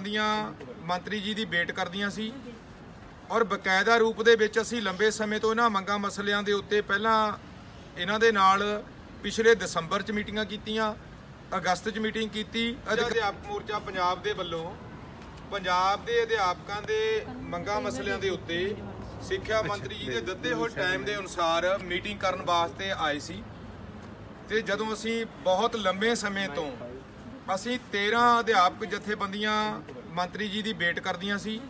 ਜਥੇਬੰਦੀਆਂ ਮੰਤਰੀ ਜੀ ਦੀ ਵੇਟ ਕਰਦੀਆਂ ਸੀ ਔਰ ਬਕਾਇਦਾ ਰੂਪ ਦੇ ਵਿੱਚ ਅਸੀਂ ਲੰਬੇ ਸਮੇਂ ਤੋਂ ਇਹਨਾਂ ਮੰਗਾਂ ਮਸਲਿਆਂ ਦੇ ਉੱਤੇ ਪਹਿਲਾਂ ਇਹਨਾਂ ਦੇ ਨਾਲ ਪਿਛਲੇ ਦਸੰਬਰ 'ਚ ਮੀਟਿੰਗਾਂ ਕੀਤੀਆਂ ਅਗਸਤ 'ਚ ਮੀਟਿੰਗ ਕੀਤੀ ਅਧਿਆਪਕ ਮੋਰਚਾ ਪੰਜਾਬ ਦੇ ਵੱਲੋਂ ਪੰਜਾਬ ਦੇ ਅਧਿਆਪਕਾਂ ਦੇ ਮੰਗਾਂ ਮਸਲਿਆਂ ਦੇ ਉੱਤੇ ਸਿੱਖਿਆ ਮੰਤਰੀ ਜੀ ਦੇ ਦਿੱਤੇ ਹੋਏ ਟਾਈਮ ਦੇ ਅਨੁਸਾਰ ਮੀਟਿੰਗ ਕਰਨ ਵਾਸਤੇ ਆਏ ਸੀ ਤੇ ਜਦੋਂ ਅਸੀਂ ਬਹੁਤ ਲੰਬੇ ਸਮੇਂ ਤੋਂ ਅਸੀਂ 13 ਅਧਿਆਪਕ ਜਥੇਬੰਦੀਆਂ ਮੰਤਰੀ ਜੀ ਦੀ ਵੇਟ ਕਰਦੀਆਂ ਸੀ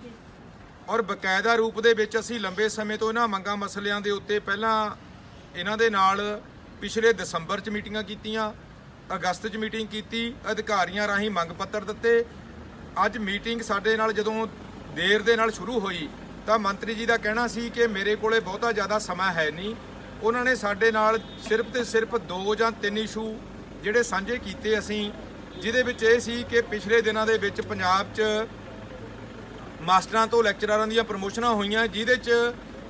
ਔਰ ਬਕਾਇਦਾ ਰੂਪ ਦੇ ਵਿੱਚ ਅਸੀਂ ਲੰਬੇ ਸਮੇਂ ਤੋਂ ਇਹਨਾਂ ਮੰਗਾਂ ਮਸਲਿਆਂ ਦੇ ਉੱਤੇ ਪਹਿਲਾਂ ਇਹਨਾਂ ਦੇ ਨਾਲ ਪਿਛਲੇ ਦਸੰਬਰ 'ਚ ਮੀਟਿੰਗਾਂ ਕੀਤੀਆਂ, ਅਗਸਤ 'ਚ ਮੀਟਿੰਗ ਕੀਤੀ, ਅਧਿਕਾਰੀਆਂ ਰਾਹੀਂ ਮੰਗ ਪੱਤਰ ਦਿੱਤੇ। ਅੱਜ ਮੀਟਿੰਗ ਸਾਡੇ ਨਾਲ ਜਦੋਂ ਦੇਰ ਦੇ ਨਾਲ ਸ਼ੁਰੂ ਹੋਈ ਤਾਂ ਮੰਤਰੀ ਜੀ ਦਾ ਕਹਿਣਾ ਸੀ ਕਿ ਮੇਰੇ ਕੋਲੇ ਬਹੁਤਾ ਜ਼ਿਆਦਾ ਸਮਾਂ ਹੈ ਨਹੀਂ। ਉਹਨਾਂ ਨੇ ਸਾਡੇ ਨਾਲ ਸਿਰਫ ਤੇ ਸਿਰਫ ਦੋ ਜਾਂ ਤਿੰਨ ਇਸ਼ੂ ਜਿਹੜੇ ਸਾਂਝੇ ਕੀਤੇ ਅਸੀਂ ਜਿਹਦੇ ਵਿੱਚ ਇਹ ਸੀ ਕਿ ਪਿਛਲੇ ਦਿਨਾਂ ਦੇ ਵਿੱਚ ਪੰਜਾਬ 'ਚ ਮਾਸਟਰਾਂ ਤੋਂ ਲੈਕਚਰਾਰਾਂ ਦੀਆਂ ਪ੍ਰਮੋਸ਼ਨਾਂ ਹੋਈਆਂ, ਜਿਹਦੇ 'ਚ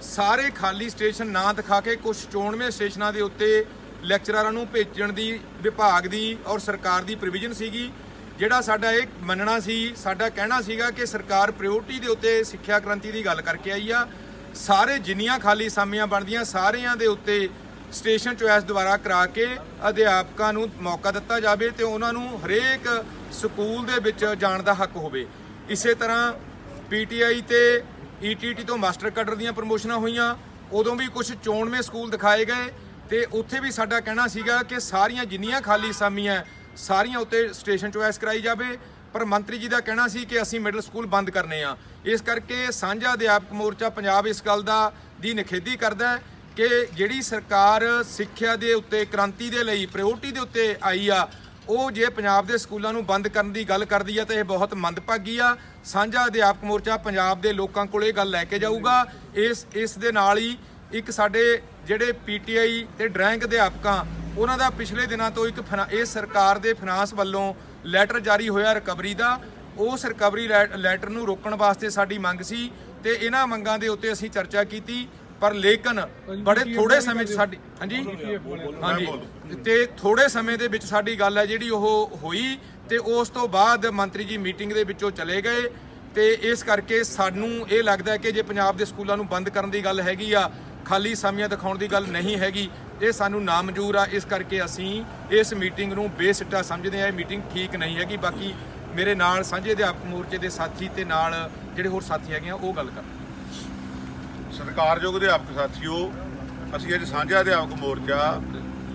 ਸਾਰੇ ਖਾਲੀ ਸਟੇਸ਼ਨ ਨਾ ਦਿਖਾ ਕੇ ਕੁਝ ਚੋਣਵੇਂ ਸਟੇਸ਼ਨਾਂ ਦੇ ਉੱਤੇ ਲੈਕਚਰਾਰਾਂ ਨੂੰ ਭੇਜਣ ਦੀ ਵਿਭਾਗ ਦੀ ਔਰ ਸਰਕਾਰ ਦੀ ਪ੍ਰੋਵੀਜ਼ਨ ਸੀਗੀ, ਜਿਹੜਾ ਸਾਡਾ ਇਹ ਮੰਨਣਾ ਸੀ, ਸਾਡਾ ਕਹਿਣਾ ਸੀਗਾ ਕਿ ਸਰਕਾਰ ਪ੍ਰਾਇੋਰਟੀ ਦੇ ਉੱਤੇ ਸਿੱਖਿਆ ਕ੍ਰਾਂਤੀ ਦੀ ਗੱਲ ਕਰਕੇ ਆਈ ਆ। ਸਾਰੇ ਜਿੰਨੀਆਂ ਖਾਲੀ ਸਾਮੀਆਂ ਬਣਦੀਆਂ, ਸਾਰਿਆਂ ਦੇ ਉੱਤੇ ਸਟੇਸ਼ਨ ਚੁਆਇਸ ਦੁਆਰਾ ਕਰਾ ਕੇ ਅਧਿਆਪਕਾਂ ਨੂੰ ਮੌਕਾ ਦਿੱਤਾ ਜਾਵੇ ਤੇ ਉਹਨਾਂ ਨੂੰ ਹਰੇਕ ਸਕੂਲ ਦੇ ਵਿੱਚ ਜਾਣ ਦਾ ਹੱਕ ਹੋਵੇ। ਇਸੇ ਤਰ੍ਹਾਂ ਪੀਟੀਆਈ ਤੇ ਈਟੀਟੀ ਤੋਂ ਮਾਸਟਰ ਕਡਰ ਦੀਆਂ ਪ੍ਰਮੋਸ਼ਨਾਂ ਹੋਈਆਂ। ਉਦੋਂ ਵੀ ਕੁਝ ਚੋਣਵੇਂ ਸਕੂਲ ਦਿਖਾਏ ਗਏ ਤੇ ਉੱਥੇ ਵੀ ਸਾਡਾ ਕਹਿਣਾ ਸੀਗਾ ਕਿ ਸਾਰੀਆਂ ਜਿੰਨੀਆਂ ਖਾਲੀ ਸਾਮੀਆਂ ਸਾਰੀਆਂ ਉੱਤੇ ਸਟੇਸ਼ਨ ਚੁਆਇਸ ਕਰਾਈ ਜਾਵੇ। ਪਰ ਮੰਤਰੀ ਜੀ ਦਾ ਕਹਿਣਾ ਸੀ ਕਿ ਅਸੀਂ ਮਿਡਲ ਸਕੂਲ ਬੰਦ ਕਰਨੇ ਆ। ਇਸ ਕਰਕੇ ਸਾਂਝਾ ਅਧਿਆਪਕ ਮੋਰਚਾ ਪੰਜਾਬ ਇਸ ਗੱਲ ਦਾ ਦੀ ਨਿਖੇਧੀ ਕਰਦਾ ਹੈ ਕਿ ਜਿਹੜੀ ਸਰਕਾਰ ਸਿੱਖਿਆ ਦੇ ਉੱਤੇ, ਕ੍ਰਾਂਤੀ ਦੇ ਲਈ, ਪ੍ਰਾਇੋਰਟੀ ਦੇ ਉੱਤੇ ਆਈ ਆ, ਉਹ ਜੇ ਪੰਜਾਬ ਦੇ ਸਕੂਲਾਂ ਨੂੰ ਬੰਦ ਕਰਨ ਦੀ ਗੱਲ ਕਰਦੀ ਆ, ਤਾਂ ਇਹ ਬਹੁਤ ਮੰਦਭਾਗੀ ਆ। ਸਾਂਝਾ ਅਧਿਆਪਕ ਮੋਰਚਾ ਪੰਜਾਬ ਦੇ ਲੋਕਾਂ ਕੋਲ ਇਹ ਗੱਲ ਲੈ ਕੇ ਜਾਊਗਾ। ਇਸ ਇਸ ਦੇ ਨਾਲ ਹੀ ਇੱਕ ਸਾਡੇ ਜਿਹੜੇ ਪੀਟੀਆਈ ਤੇ ਡਰੈਂਕ ਅਧਿਆਪਕਾਂ, ਉਹਨਾਂ ਦਾ ਪਿਛਲੇ ਦਿਨਾਂ ਤੋਂ ਇੱਕ ਫਨਾ- ਇਹ ਸਰਕਾਰ ਦੇ ਫਾਈਨਾਂਸ ਵੱਲੋਂ ਲੈਟਰ ਜਾਰੀ ਹੋਇਆ ਰਿਕਵਰੀ ਦਾ। ਉਸ ਰਿਕਵਰੀ ਲੈ- ਲੈਟਰ ਨੂੰ ਰੋਕਣ ਵਾਸਤੇ ਸਾਡੀ ਮੰਗ ਸੀ ਤੇ ਇਹਨਾਂ ਮੰਗਾਂ ਦੇ ਉੱਤੇ ਅਸੀਂ ਚਰਚਾ ਕੀਤੀ। ਪਰ ਲੇਕਿਨ ਬੜੇ ਥੋੜੇ ਸਮੇਂ 'ਚ ਸਾਡੀ ਹਾਂਜੀ? ਹਾਂਜੀ। ਤੇ ਥੋੜੇ ਸਮੇਂ ਦੇ ਵਿੱਚ ਸਾਡੀ ਗੱਲ ਹੈ ਜਿਹੜੀ ਉਹ ਹੋਈ ਤੇ ਉਸ ਤੋਂ ਬਾਅਦ ਮੰਤਰੀ ਜੀ ਮੀਟਿੰਗ ਦੇ ਵਿੱਚੋਂ ਚਲੇ ਗਏ ਤੇ ਇਸ ਕਰਕੇ ਸਾਨੂੰ ਇਹ ਲੱਗਦਾ ਹੈ ਕਿ ਜੇ ਪੰਜਾਬ ਦੇ ਸਕੂਲਾਂ ਨੂੰ ਬੰਦ ਕਰਨ ਦੀ ਗੱਲ ਹੈਗੀ ਆ ਖਾਲੀ ਸਾਮੀਆਂ ਦਿਖਾਉਣ ਦੀ ਗੱਲ ਨਹੀਂ ਹੈਗੀ ਇਹ ਸਾਨੂੰ ਨਾਮਨਜ਼ੂਰ ਆ। ਇਸ ਕਰਕੇ ਅਸੀਂ ਇਸ ਮੀਟਿੰਗ ਨੂੰ ਬੇਸਿੱਟਾ ਸਮਝਦੇ ਆ ਇਹ ਮੀਟਿੰਗ ਠੀਕ ਨਹੀਂ ਹੈਗੀ। ਬਾਕੀ ਮੇਰੇ ਨਾਲ ਸਾਂਝੇ ਅਧਿਆਪਕ ਮੋਰਚੇ ਦੇ ਸਾਥੀ ਤੇ ਨਾਲ ਜਿਹੜੇ ਹੋਰ ਸਾਥੀ ਹੈਗੇ ਆ ਉਹ ਗੱਲ ਕਰ ਸਤਿਕਾਰਯੋਗ ਅਧਿਆਪਕ ਸਾਥੀਓ, ਅਸੀਂ ਅੱਜ ਸਾਂਝਾ ਅਧਿਆਪਕ ਮੋਰਚਾ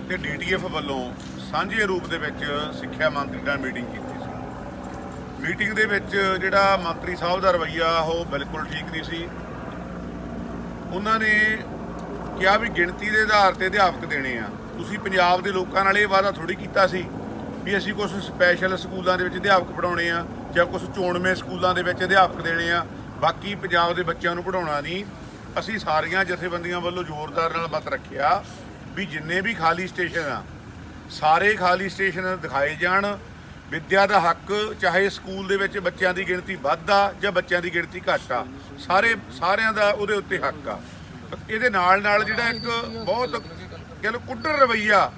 ਤੇ ਡੀਟੀਐਫ ਵੱਲੋਂ ਸਾਂਝੇ ਰੂਪ ਦੇ ਵਿੱਚ ਸਿੱਖਿਆ ਮੰਤਰੀ ਨਾਲ ਮੀਟਿੰਗ ਕੀਤੀ ਸੀ। ਮੀਟਿੰਗ ਦੇ ਵਿੱਚ ਜਿਹੜਾ ਮੰਤਰੀ ਸਾਹਿਬ ਦਾ ਰਵੱਈਆ, ਉਹ ਬਿਲਕੁਲ ਠੀਕ ਨਹੀਂ ਸੀ। ਉਹਨਾਂ ਨੇ ਕਿਹਾ ਵੀ ਗਿਣਤੀ ਦੇ ਆਧਾਰ ਤੇ ਅਧਿਆਪਕ ਦੇਣੇ ਆ। ਤੁਸੀਂ ਪੰਜਾਬ ਦੇ ਲੋਕਾਂ ਨਾਲ ਇਹ ਵਾਅਦਾ ਥੋੜੀ ਕੀਤਾ ਸੀ ਵੀ ਅਸੀਂ ਕੁਝ ਸਪੈਸ਼ਲ ਸਕੂਲਾਂ ਦੇ ਵਿੱਚ ਅਧਿਆਪਕ ਪੜਾਉਣੇ ਆ ਜਾਂ ਕੁਝ ਚੋਣਵੇਂ ਸਕੂਲਾਂ ਦੇ ਵਿੱਚ ਅਧਿਆਪਕ ਦੇਣੇ ਆ। ਬਾਕੀ ਪੰਜਾਬ ਦੇ ਬੱਚਿਆਂ ਨੂੰ ਪੜਾਉਣਾ ਨਹੀਂ। ਅਸੀਂ ਸਾਰੀਆਂ ਜਥੇਬੰਦੀਆਂ ਵੱਲੋਂ ਜ਼ੋਰਦਾਰ ਨਾਲ ਮਤ ਰੱਖਿਆ ਵੀ ਜਿੰਨੇ ਵੀ ਖਾਲੀ ਸਟੇਸ਼ਨ ਆ, ਸਾਰੇ ਖਾਲੀ ਸਟੇਸ਼ਨ ਦਿਖਾਏ ਜਾਣ। ਵਿੱਦਿਆ ਦਾ ਹੱਕ ਚਾਹੇ ਸਕੂਲ ਦੇ ਵਿੱਚ ਬੱਚਿਆਂ ਦੀ ਗਿਣਤੀ ਵੱਧ ਆ ਜਾਂ ਬੱਚਿਆਂ ਦੀ ਗਿਣਤੀ ਘੱਟ ਆ, ਸਾਰੇ, ਸਾਰਿਆਂ ਦਾ ਉਹਦੇ ਉੱਤੇ ਹੱਕ ਆ। ਇਹਦੇ ਨਾਲ ਨਾਲ ਜਿਹੜਾ ਇੱਕ ਬਹੁਤ ਕਹਿ ਲਓ ਕੁੱਟਰ ਰਵਈਆ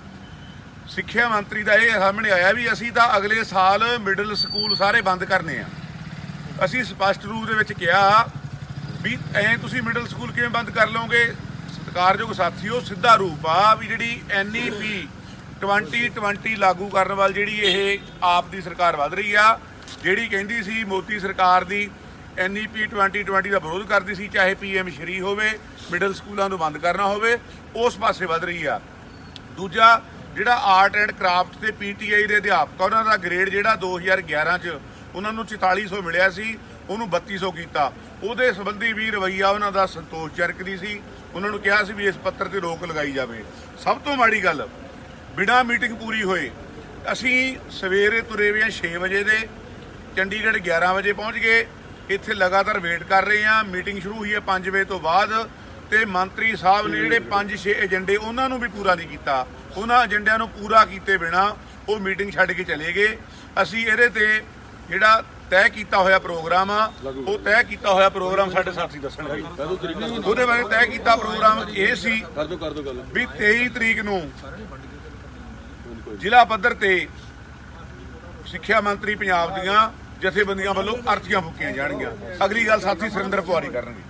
ਸਿੱਖਿਆ ਮੰਤਰੀ ਦਾ ਇਹ ਸਾਹਮਣੇ ਆਇਆ ਵੀ ਅਸੀਂ ਤਾਂ ਅਗਲੇ ਸਾਲ ਮਿਡਲ ਸਕੂਲ ਸਾਰੇ ਬੰਦ ਕਰਨੇ ਆ। ਅਸੀਂ ਸਪਸ਼ਟ ਰੂਪ ਦੇ ਵਿੱਚ ਕਿਹਾ ਵੀ ਐ ਤੁਸੀਂ ਮਿਡਲ ਸਕੂਲ ਕਿਵੇਂ ਬੰਦ ਕਰ ਲਓਗੇ? ਸਤਿਕਾਰਯੋਗ ਸਾਥੀਓ ਸਿੱਧਾ ਰੂਪ ਆ ਵੀ ਜਿਹੜੀ ਐਨਈਪੀ 2020 ਲਾਗੂ ਕਰਨ ਵੱਲ ਜਿਹੜੀ ਇਹ ਆਪ ਦੀ ਸਰਕਾਰ ਵੱਧ ਰਹੀ ਆ ਜਿਹੜੀ ਕਹਿੰਦੀ ਸੀ ਮੋਦੀ ਸਰਕਾਰ ਦੀ ਐਨਈਪੀ 2020 ਦਾ ਵਿਰੋਧ ਕਰਦੀ ਸੀ ਚਾਹੇ ਪੀਐਮ ਸ਼੍ਰੀ ਹੋਵੇ ਮਿਡਲ ਸਕੂਲਾਂ ਨੂੰ ਬੰਦ ਕਰਨਾ ਹੋਵੇ ਉਸ ਪਾਸੇ ਵੱਧ ਰਹੀ ਆ। ਦੂਜਾ ਜਿਹੜਾ ਆਰਟ ਐਂਡ ਕਰਾਫਟ ਤੇ ਪੀਟੀਆਈ ਦੇ ਅਧਿਆਪਕ ਆ, ਉਹਨਾਂ ਦਾ ਗ੍ਰੇਡ ਜਿਹੜਾ 2011 ਚ ਉਹਨਾਂ ਨੂੰ 4400 ਮਿਲਿਆ ਸੀ ਉਹਨੂੰ 3200 ਕੀਤਾ। ਉਹਦੇ ਸੰਬੰਧੀ ਵੀ ਰਵਈਆ ਉਹਨਾਂ ਦਾ ਸੰਤੋਸ਼ ਸੰਤੋਸ਼ਜਨਕ ਨਹੀਂ ਸੀ। ਉਹਨਾਂ ਨੂੰ ਕਿਹਾ ਸੀ ਵੀ ਇਸ ਪੱਤਰ ਤੇ ਰੋਕ ਲਗਾਈ ਜਾਵੇ। ਸਭ ਤੋਂ ਮਾੜੀ ਗੱਲ, ਬਿਨਾਂ ਮੀਟਿੰਗ ਪੂਰੀ ਹੋਏ, ਅਸੀਂ ਸਵੇਰੇ ਤੁਰੇ ਵੇ 6 ਵਜੇ ਦੇ। ਚੰਡੀਗੜ੍ਹ 11 ਵਜੇ ਪਹੁੰਚ ਗਏ। ਇੱਥੇ ਲਗਾਤਾਰ ਵੇਟ ਕਰ ਰਹੇ ਹਾਂ। ਮੀਟਿੰਗ ਸ਼ੁਰੂ ਹੋਈ ਹੈ 5 ਵਜੇ ਤੋਂ ਬਾਅਦ ਤੇ ਮੰਤਰੀ ਸਾਹਿਬ ਨੇ ਜਿਹੜੇ 5-6 ਏਜੰਡੇ ਉਹਨਾਂ ਨੂੰ ਵੀ ਪੂਰਾ ਨਹੀਂ ਕੀਤਾ। ਉਹਨਾਂ ਏਜੰਡਿਆਂ ਨੂੰ ਪੂਰਾ ਕੀਤੇ ਬਿਨਾ ਉਹ ਮੀਟਿੰਗ ਛੱਡ ਕੇ ਚਲੇ ਗਏ। ਅਸੀਂ ਇਹਦੇ ਤੇ ਜਿਹੜਾ ਤੈਅ ਕੀਤਾ ਹੋਇਆ ਪ੍ਰੋਗਰਾਮ ਆ। ਉਹ ਤੈਅ ਕੀਤਾ ਹੋਇਆ ਪ੍ਰੋਗਰਾਮ ਸਾਡੇ ਸਾਥੀ ਦੱਸਣਗੇ ਉਹਦੇ ਬਾਰੇ ਤੈਅ ਕੀਤਾ ਪ੍ਰੋਗਰਾਮ ਇਹ ਸੀ ਵੀ 23 ਤਰੀਕ ਨੂੰ ਜ਼ਿਲ੍ਹਾ ਪੱਧਰ ਤੇ ਸਿੱਖਿਆ ਮੰਤਰੀ ਪੰਜਾਬ ਦੀਆਂ ਜਥੇਬੰਦੀਆਂ ਵੱਲੋਂ ਅਰਥੀਆਂ ਫੁੱਕੀਆਂ ਜਾਣਗੀਆਂ। ਅਗਲੀ ਗੱਲ ਸਾਥੀ ਸੁਰਿੰਦਰ ਪਵਾਰੀ ਕਰਨਗੇ।